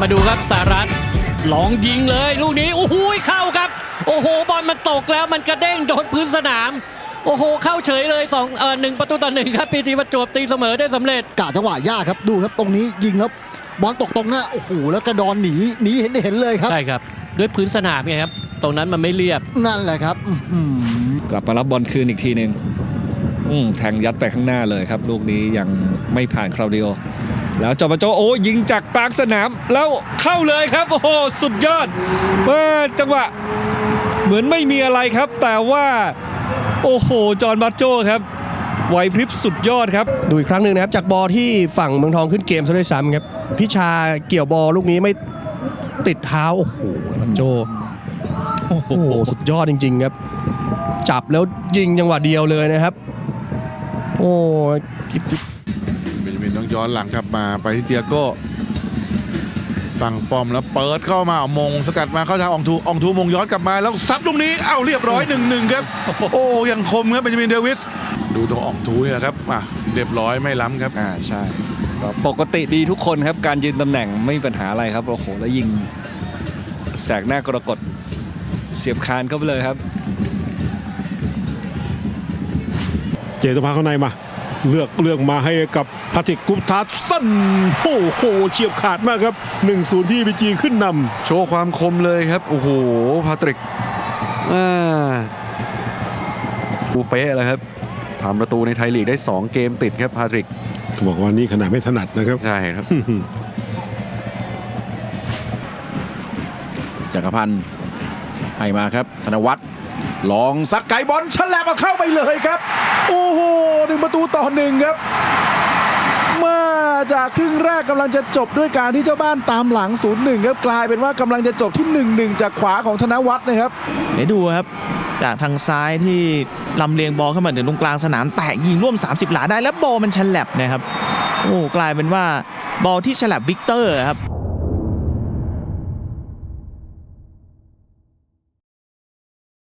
มาดูครับสารัตลองยิงเลยลูกนี้โอ้โหเข้าครับ โอ้โหบอลมันตกแล้วมันกระเด้งโดนพื้นสนาม โอ้โห เข้าเฉยเลยสองเออหนึ่งประตูต่อหนึ่งครับปีทีประจวบตีเสมอได้สำเร็จกะจังหวะยากครับดูครับตรงนี้ยิงแล้วบอลตกตรงหน้าโอ้โหแล้วกระดอนหนีหนีเห็นเห็นเลยครับใช่ครับ ด้วยพื้นสนามไงครับ ตรงนั้นมันไม่เรียบนั่นแหละครับอื้อหือกลับมารับบอลคืนอีกทีหนึ่งอืมแทงยัดไปข้างหน้าเลยครับ ลูกนี้ยังไม่ผ่านคราวเดียว แล้วจอปาโจโอ้ยิงจากกลางสนามแล้วเข้าเลยครับ โอ้โหสุดยอดว่าจังหวะเหมือนไม่มีอะไรครับ แต่ว่าโอ้โห จอห์นบัตโจครับไหวพริบสุดยอดครับ ดูอีกครั้งหนึ่งนะครับ จากบอลที่ฝั่งเมืองทองขึ้นเกมซะด้วยซ้ำครับพิชาเกี่ยวบอลลูกนี้ไม่ติดเท้า โอ้โหมันโจโอ้โห สุดยอดจริง ๆ ครับ จับแล้วยิงจังหวะเดียวเลยนะครับ โอ้ ต้องย้อนหลังกลับมาไปที่เตียโก้ตั้งป้อมแล้วเปิดเข้ามามงสกัดมาเข้าทางอองทูอองทูมงย้อนกลับมาแล้วซัดลูกนี้เอ้าเรียบร้อยหนึ่งหนึ่งครับโอ้ยังคมครับเบนจามินเดวิสดูตรงอองทูเนี่ยครับอะเรียบร้อยไม่ล้ำครับอ่าใช่ก็ปกติดีทุกคนครับการยืนตำแหน่งไม่มีปัญหาอะไรครับโอ้โหแล้วยิงแสกหน้ากรกฎเสียบคานเข้าไปเลยครับ เจตพาเข้าในมา เลือกเลือกมาให้กับพาติกกุปทัสสั้นโอ้โหเฉียบขาดมากครับ 1-0 ที่บีจีขึ้นนำโชว์ความคมเลยครับ โอ้โหพาตริกอ่าดูเป๊ะเลยครับทำประตูในไทยลีกได้ 2 เกมติดครับพาตริกบอกว่านี่ขนาดไม่ถนัดนะครับ ใช่ครับจักรพันธ์ให้มาครับ ธนวัฒน์ลองสักไก่บอลฉลับเอาเข้าไปเลยครับ โอ้โหหนึ่ง ประตูต่อหนึ่งครับเมื่อจากครึ่งแรกกำลังจะจบด้วยการที่เจ้าบ้านตามหลัง 0-1 ครับกลายเป็นว่ากำลังจะจบที่ 1-1 จากขวาของธนวัฒน์นะครับเดี๋ยวดูครับ จากทางซ้ายที่ลำเลียงบอลเข้ามาถึงตรงกลางสนามแตะยิงร่วม 30 หลาได้แล้วบอลมันฉลับนะครับโอ้กลายเป็นว่าบอลที่ฉลับวิกเตอร์ครับ